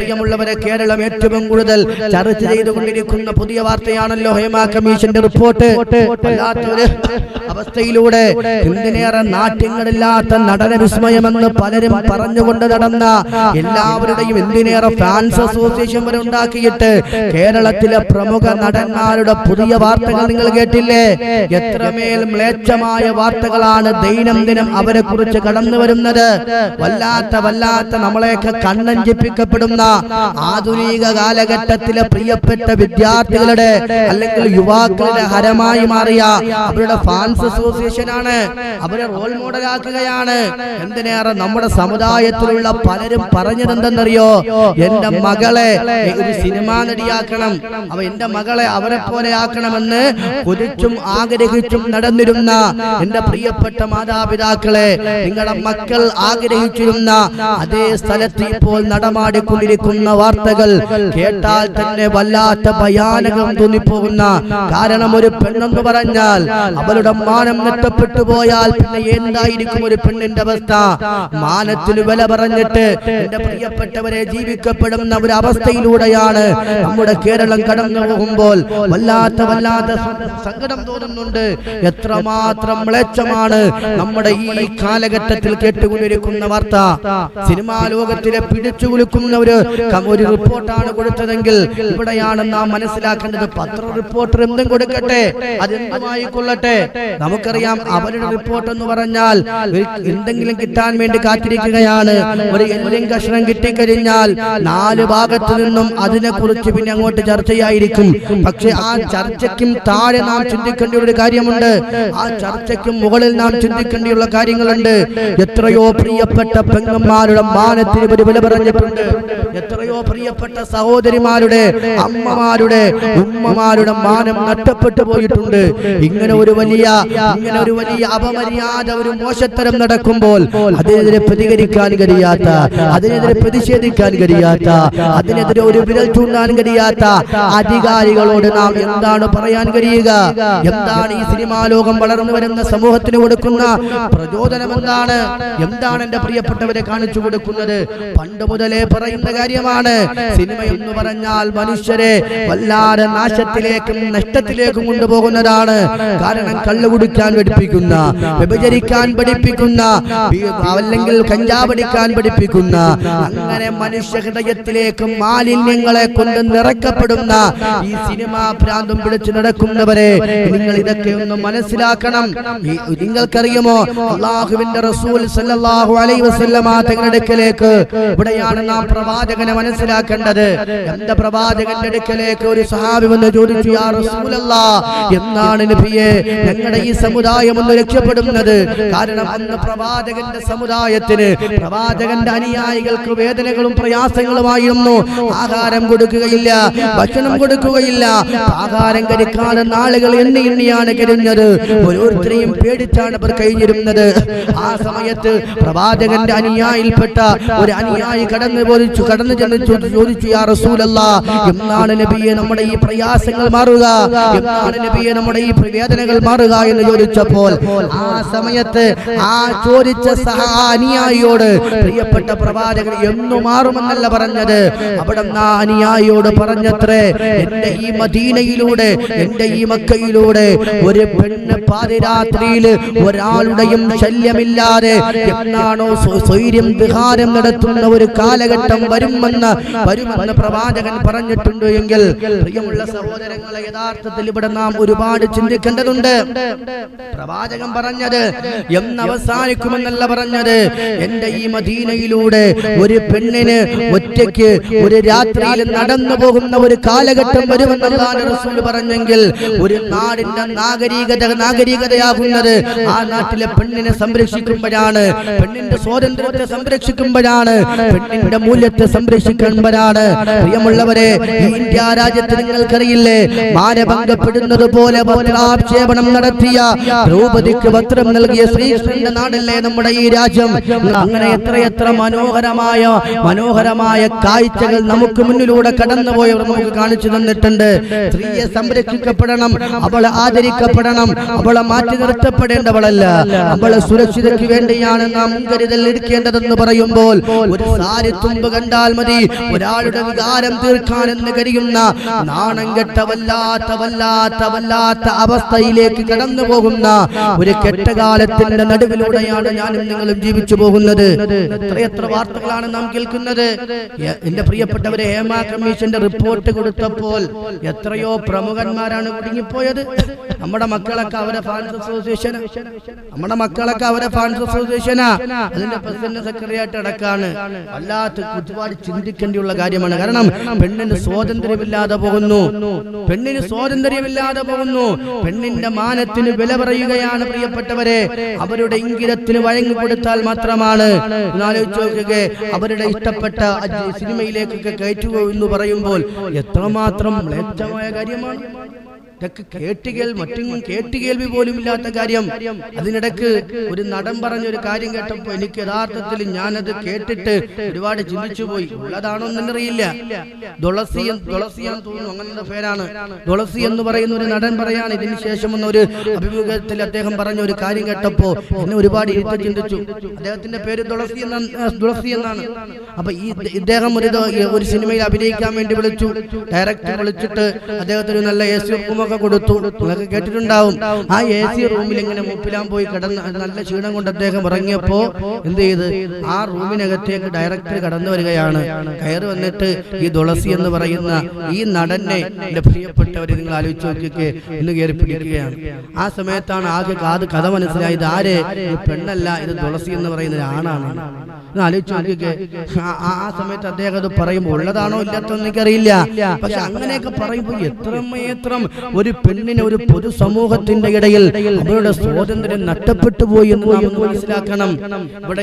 പ്രിയമുള്ളവരെ കേരളം ഏറ്റവും കൂടുതൽ ചർച്ച ചെയ്തുകൊണ്ടിരിക്കുന്ന പുതിയ വാർത്തയാണല്ലോ ഹേമ കമ്മീഷന്റെ റിപ്പോർട്ട്. അവസ്ഥയിലൂടെ എന്തിനേറെ നാട്യങ്ങളില്ലാത്ത നടന വിസ്മയമെന്ന് പലരും പറഞ്ഞുകൊണ്ട് നടന്ന എല്ലാവരുടെയും എന്തിനേറെ ഫാൻസ് അസോസിയേഷൻ വരെ ഉണ്ടാക്കിയിട്ട് കേരളത്തിലെ പ്രമുഖ നടന്മാരുടെ പുതിയ വാർത്തകൾ നിങ്ങൾ കേട്ടില്ലേ? എത്രമേൽ മ്ലേച്ഛമായ വാർത്തകളാണ് ദൈനംദിനം അവരെ കുറിച്ച് കടന്നു വരുന്നത് വല്ലാത്ത വല്ലാത്ത നമ്മളെയൊക്കെ കണ്ണഞ്ചിപ്പിക്കപ്പെടുന്ന ആധുനിക കാലഘട്ടത്തിലെ പ്രിയപ്പെട്ട വിദ്യാർത്ഥികളുടെ അല്ലെങ്കിൽ യുവാക്കളുടെ ഹരമായി മാറിയ അവരുടെ ഫാൻസ് അസോസിയേഷൻ ആണ്. അവരെ റോൾ മോഡലാക്കുകയാണ് എന്തിനേറെ നമ്മുടെ സമുദായത്തിലുള്ള പലരും പറഞ്ഞതെന്തെന്നറിയോ? എന്റെ മകളെ ഒരു സിനിമാ നടിയാക്കണം. അവ എന്റെ മകളെ അവരെ പോലെ ആക്കണമെന്ന് കൊതിച്ചും ആഗ്രഹിച്ചും നടന്നിരുന്ന എന്റെ പ്രിയപ്പെട്ട മാതാപിതാക്കളെ നിങ്ങളുടെ മക്കൾ ആഗ്രഹിച്ചിരുന്ന അതേ സ്ഥലത്ത് ഇപ്പോൾ നടമാടിക്കൊണ്ടിരിക്കുന്ന വാർത്തകൾ കേട്ടാൽ തന്നെ വല്ലാത്ത ഭയാനകം തോന്നിപ്പോകുന്ന. കാരണം ഒരു പെണ്ണെന്ന് പറഞ്ഞാൽ അവളുടെ മാനം നഷ്ടപ്പെട്ടു പോയാൽ പിന്നെ എന്തായിരിക്കും ഒരു പെണ്ണിന്റെ അവസ്ഥ? മാനത്തിന് വില പറഞ്ഞിട്ട് എന്റെ പ്രിയപ്പെട്ടവരെ ജീവിക്കപ്പെടുന്ന ഒരു അവസ്ഥയിലൂടെയാണ് നമ്മുടെ കേരളം കടന്നു പോകുമ്പോൾ വല്ലാത്ത വല്ലാത്ത സങ്കടം തോന്നുന്നുണ്ട്. എത്രമാത്രം മ്ലേച്ഛമാണ് നമ്മുടെ ഈ കാലഘട്ടത്തിൽ കേട്ടുകൊണ്ടിരിക്കുന്ന വാർത്ത. സിനിമാ ലോകത്തിലെ പിടിച്ചു കുലുക്കുന്ന ഒരു ഒരു റിപ്പോർട്ടാണ് കൊടുത്തതെങ്കിൽ ഇവിടെയാണ് നാം മനസ്സിലാക്കേണ്ടത്. പത്ര റിപ്പോർട്ടർ എന്തും കൊടുക്കട്ടെ? അതെന്തുമായി കൊള്ളട്ടെ നമുക്കറിയാം അവരുടെ റിപ്പോർട്ട് എന്ന് പറഞ്ഞാൽ എന്തെങ്കിലും കിട്ടാൻ വേണ്ടി കാത്തിരിക്കുകയാണ്. ഒരു എന്തെങ്കിലും കഷ്ണം കിട്ടിക്കഴിഞ്ഞാൽ നാല് ഭാഗത്തു നിന്നും അതിനെ കുറിച്ച് പിന്നെ അങ്ങോട്ട് ചർച്ചയായിരിക്കും. പക്ഷെ ആ ചർച്ചയ്ക്കും താഴെ നാം ചിന്തിക്കേണ്ട ഒരു കാര്യമുണ്ട്. ആ ചർച്ചയ്ക്കും മുകളിൽ നാം ചിന്തിക്കേണ്ടിയുള്ള കാര്യങ്ങളുണ്ട്. എത്രയോ പ്രിയപ്പെട്ട പെങ്ങന്മാരുടെ മാനത്തിന് ഒരു വില പറഞ്ഞിട്ടുണ്ട്. എത്രയോ പ്രിയപ്പെട്ട സഹോദരിമാരുടെ അമ്മമാരുടെ ഉമ്മമാരുടെ മാനം നഷ്ടപ്പെട്ടു പോയിട്ടുണ്ട്. ഇങ്ങനെ ഒരു വലിയ ഇങ്ങനെ ഒരു വലിയ അപമര്യാദ ഒരു മോശത്തരം നടക്കുമ്പോൾ അതിനെതിരെ പ്രതികരിക്കാൻ കഴിയാത്ത അതിനെതിരെ പ്രതിഷേധിക്കാൻ കഴിയാത്ത അതിനെതിരെ ഒരു വിരൽ ചൂണ്ടാൻ കഴിയാത്ത അധികാരികളോട് നാം എന്താണ് പറയാൻ കഴിയുക? എന്താണ് ഈ സിനിമാ ലോകം വളർന്നു വരുന്ന സമൂഹത്തിന് കൊടുക്കുന്ന പ്രചോദനം എന്താണ്? എന്താണ് എന്റെ പ്രിയപ്പെട്ടവരെ കാണിച്ചു കൊടുക്കുന്നത്? പണ്ട് മുതലേ പറയുന്ന കാര്യമാണ് സിനിമ എന്ന് പറഞ്ഞാൽ മനുഷ്യരെ വല്ലാതെ നാശത്തിലേക്കും നഷ്ടത്തിലേക്കും കൊണ്ടുപോകുന്നതാണ്. കാരണം കള്ളു കുടിക്കാൻ പഠിപ്പിക്കുന്ന വ്യഭിചരിക്കാൻ പഠിപ്പിക്കുന്ന അല്ലെങ്കിൽ കഞ്ചാവടിക്കാൻ പഠിപ്പിക്കുന്ന അങ്ങനെ മനുഷ്യ ഹൃദയത്തിലേക്ക് മാലിന്യങ്ങളെ കൊണ്ട് നിറക്കപ്പെടുന്ന ഈ സിനിമാ ഭ്രാന്തം പിടിച്ചു നടക്കുന്നവരെ നിങ്ങൾ ഇതൊക്കെ ഒന്ന് മനസ്സിലാക്കണം. നിങ്ങൾക്കറിയുമോ? അള്ളാഹുവിന്റെ റസൂൽ സല്ലല്ലാഹു അലൈഹി വസല്ലമ തങ്ങളുടെ അടുക്കലേക്ക് ഇവിടെയാണ് നാം പ്രവാചകനെ മനസ്സിലാക്കേണ്ടത് എന്റെ പ്രവാചകന്റെ അടുക്കലേക്ക് ഒരു സഹാബി വന്ന് ചോദിച്ചു യാ റസൂലല്ലാ എന്നാണ് നബിയെ ഞങ്ങളുടെ ഈ സമുദായം ഒന്ന് രക്ഷപ്പെടുന്നത്? കാരണം അന്ന് പ്രവാചകന്റെ സമുദായത്തിന് പ്രവാചകന്റെ അനുയായികൾക്ക് വേദനകളും പ്രയാസങ്ങളുമായിരുന്നു. ആഹാരം കൊടുക്കുകയില്ല ഭക്ഷണം കൊടുക്കുകയില്ല. ആഹാരം കഴിക്കാതെ നാളുകൾ എണ്ണി എണ്ണിയാണ് കഴിഞ്ഞത് ഓരോരുത്തരെയും പേടിച്ചാണ് അവർ കഴിഞ്ഞിരുന്നത്. ആ സമയത്ത് പ്രവാചകന്റെ അനുയായിൽപ്പെട്ട ഒരു അനുയായി കടന്നു പോലിച്ചു കടന്നു ചെന്ന് ചോദിച്ചു യാ റസൂലല്ല എന്നാണ് നബിയെ നമ്മുടെ ഈ പ്രയാസങ്ങൾ മാറുക? എന്നാണ് നബിയെ നമ്മുടെ ഈ വേദനകൾ മാറുക? എന്ന് ചോദിച്ചപ്പോൾ ആ സമയത്ത് ആ ചോദിച്ച സഹാനിയായിയോട് പ്രിയപ്പെട്ട പ്രവാചകൻ എന്നു മാറുമെന്നല്ല പറഞ്ഞത്. അവിടെ ആ അനുയായിയോട് പറഞ്ഞത്രേ എന്റെ ഈ മദീനയിലൂടെ എന്റെ ഈ മക്കയിലൂടെ ഒരു പെണ്ണ് പാതിരാത്രിയിൽ ഒരാളുടെയും ശല്യമില്ലാതെ എന്നാണോ സ്വൈര്യം വിഹാരം നടത്തുന്ന ഒരു കാലഘട്ടം വരുമെന്ന് വരുമെന്ന് പ്രവാചകൻ പറഞ്ഞിട്ടുണ്ട് എങ്കിൽ പ്രിയമുള്ള സഹോദരങ്ങളെ യഥാർത്ഥത്തിൽ ഇവിടെ നാം ഒരുപാട് ചിന്തിക്കേണ്ടതുണ്ട്. പ്രവാചകൻ പറഞ്ഞത് എന്ന് അവസാനിക്കുമെന്നല്ല പറഞ്ഞത്. എന്റെ ഈ മദീനയിലൂടെ ഒരു പെണ്ണിന് ഒറ്റയ്ക്ക് ഒരു രാത്രിയിൽ നടന്നു പോകുന്ന ഒരു കാലഘട്ടം വരുമെന്നല്ലാതെ റസൂൽ പറഞ്ഞെങ്കിൽ ഒരു നാടിന്റെ നാഗരികത നാഗരികതയാകുന്നത് ആ നാട്ടിലെ പെണ്ണിനെ സംരക്ഷിക്കുമ്പോഴാണ്. പെണ്ണിന്റെ സ്വാതന്ത്ര്യത്തെ സംരക്ഷിക്കുമ്പോഴാണ്. പെണ്ണിന്റെ മൂല്യത്തെ സംരക്ഷിക്കുമ്പോഴാണ് പ്രിയമുള്ളവരെ ഇന്ത്യ രാജ്യത്ത് നിങ്ങൾക്കറിയില്ലേ മാനഭംഗപ്പെടുന്നത് പോലെ വസ്ത്രാക്ഷേപണം നടത്തിയ ദ്രൗപതിക്ക് വസ്ത്രം നൽകിയ ശ്രീകൃഷ്ണന്റെ നാടല്ലേ നമ്മുടെ ഈ രാജ്യം അങ്ങനെ എത്രയെത്ര മനോഹരമായ മനോഹരമായ കാഴ്ചകൾ നമുക്ക് മുന്നിലൂടെ കടന്നുപോയവർ നമുക്ക് കാണിച്ചു തന്നിട്ടുണ്ട് സ്ത്രീയെ സംരക്ഷിക്കപ്പെടണം അവളെ ആദരിക്കപ്പെടണം അവളെ മാറ്റി നിർത്തപ്പെടേണ്ടവളല്ല അവളെ സുരക്ഷിതയ്ക്ക് വേണ്ടിയാണ് നാം മുൻകരുതൽ എടുക്കേണ്ടതെന്ന് പറയുമ്പോൾ ഒരു സാരി തുമ്പ് കണ്ടാൽ മതി ഒരാളുടെ വികാരം തീർക്കാനെന്ന് കരിയുന്ന നാണം കെട്ട വല്ലാത്ത വല്ലാത്ത വല്ലാത്ത അവസ്ഥയിലേക്ക് കടന്നു പോകുന്ന ഒരു കെട്ടകാലത്തിന്റെ നടുവിലൂടെയാണ് ഞാനും നിങ്ങളും ജീവിച്ചു പോകുന്നത്. എത്രയെത്ര വാർത്തകളാണ് നാം കേൾക്കുന്നത്. എന്റെ പ്രിയപ്പെട്ടവരെ ഹേമ കമ്മീഷന്റെ റിപ്പോർട്ട് കൊടുത്തപ്പോൾ എത്രയോ പ്രമുഖന്മാരാണ് കുടുങ്ങിപ്പോയത്. നമ്മുടെ മക്കളൊക്കെ അവരെ ഫാൻസ് അസോസിയേഷൻ നമ്മുടെ മക്കളൊക്കെ അവരെ ഫാൻസ് അസോസിയേഷനാ അതിന്റെ പ്രസിഡന്റ് സെക്രട്ടറി ആയിട്ട് അടക്കാണ്. വല്ലാത്ത ഒരുപാട് ചിന്തിക്കേണ്ടിയുള്ള കാര്യമാണ്. കാരണം പെണ്ണിന് സ്വാതന്ത്ര്യമില്ലാതെ പോകുന്നു. പെണ്ണിന് സ്വാതന്ത്ര്യമില്ലാതെ പോകുന്നു. പെണ്ണിന്റെ മാനത്തിന് വില പറയുകയാണ് പ്രിയപ്പെട്ടവരെ. അവരുടെ ഇംഗിതത്തിന് വഴങ്ങി കൊടുത്താൽ മാത്രമാണ് അവരുടെ ഇഷ്ടപ്പെട്ട സിനിമയിലേക്കൊക്കെ കയറ്റുക എന്ന് പറയുമ്പോൾ എത്രമാത്രം മ്ലേച്ഛമായ കാര്യമാണ്. ഇതൊക്കെ കേട്ടുകേൾ മറ്റും കേട്ടുകേൾവി പോലും ഇല്ലാത്ത കാര്യം. അതിനിടക്ക് ഒരു നടൻ പറഞ്ഞ ഒരു കാര്യം കേട്ടപ്പോ എനിക്ക് യഥാർത്ഥത്തിൽ ഞാനത് കേട്ടിട്ട് ഒരുപാട് ചിന്തിച്ചു പോയി. ഉള്ളതാണോ എന്നറിയില്ല തുളസി തുളസിയാന്ന് തോന്നുന്നു അങ്ങനത്തെ പേരാണ്. തുളസി എന്ന് പറയുന്ന ഒരു നടൻ പറയാണ്. ഇതിന് ശേഷം ഒരു അഭിമുഖത്തിൽ അദ്ദേഹം പറഞ്ഞ ഒരു കാര്യം കേട്ടപ്പോ എന്നെ ഒരുപാട് ഇരുത്തി ചിന്തിച്ചു. അദ്ദേഹത്തിന്റെ പേര് തുളസി എന്നാണ് തുളസി എന്നാണ്. അപ്പൊ ഈ ഇദ്ദേഹം ഒരു ഒരു സിനിമയിൽ അഭിനയിക്കാൻ വേണ്ടി വിളിച്ചു. ഡയറക്ടർ വിളിച്ചിട്ട് അദ്ദേഹത്തിന് നല്ല യേശു സി റൂമൊക്കെ കൊടുത്തു. നിങ്ങൾക്ക് കേട്ടിട്ടുണ്ടാവും. ആ എ സി റൂമിൽ ഇങ്ങനെ മുപ്പിലാൻ പോയി കിടന്ന് നല്ല ക്ഷീണം കൊണ്ട് അദ്ദേഹം ഇറങ്ങിയപ്പോ എന്ത് ചെയ്ത്? ആ റൂമിനകത്തേക്ക് ഡയറക്ടർ കടന്നു വരികയാണ്. കയറി വന്നിട്ട് ഈ തുളസി എന്ന് പറയുന്ന ഈ നടനെ എന്റെ പ്രിയപ്പെട്ടവരെ നിങ്ങൾ ആലോചിച്ച് നോക്കിയൊക്കെ ഇന്ന് കയറി പിടിക്കുകയാണ്. ആ സമയത്താണ് ആകെ കാത് കഥ മനസ്സിലായത്. ആര്? പെണ്ണല്ല ഇത് തുളസി എന്ന് പറയുന്ന ആണാണ്. ആലോചിച്ച് നോക്കിയൊക്കെ ആ സമയത്ത് അദ്ദേഹം അത് പറയുമ്പോൾ ഉള്ളതാണോ ഇല്ലാത്തോ എനിക്കറിയില്ല. പക്ഷെ അങ്ങനെയൊക്കെ പറയുമ്പോൾ എത്രമേത്രം ഒരു പെണ്ണിന് ഒരു പൊതുസമൂഹത്തിന്റെ ഇടയിൽ അവരുടെ സ്വാതന്ത്ര്യം നഷ്ടപ്പെട്ടു പോയി എന്ന് മനസ്സിലാക്കണം. ഇവിടെ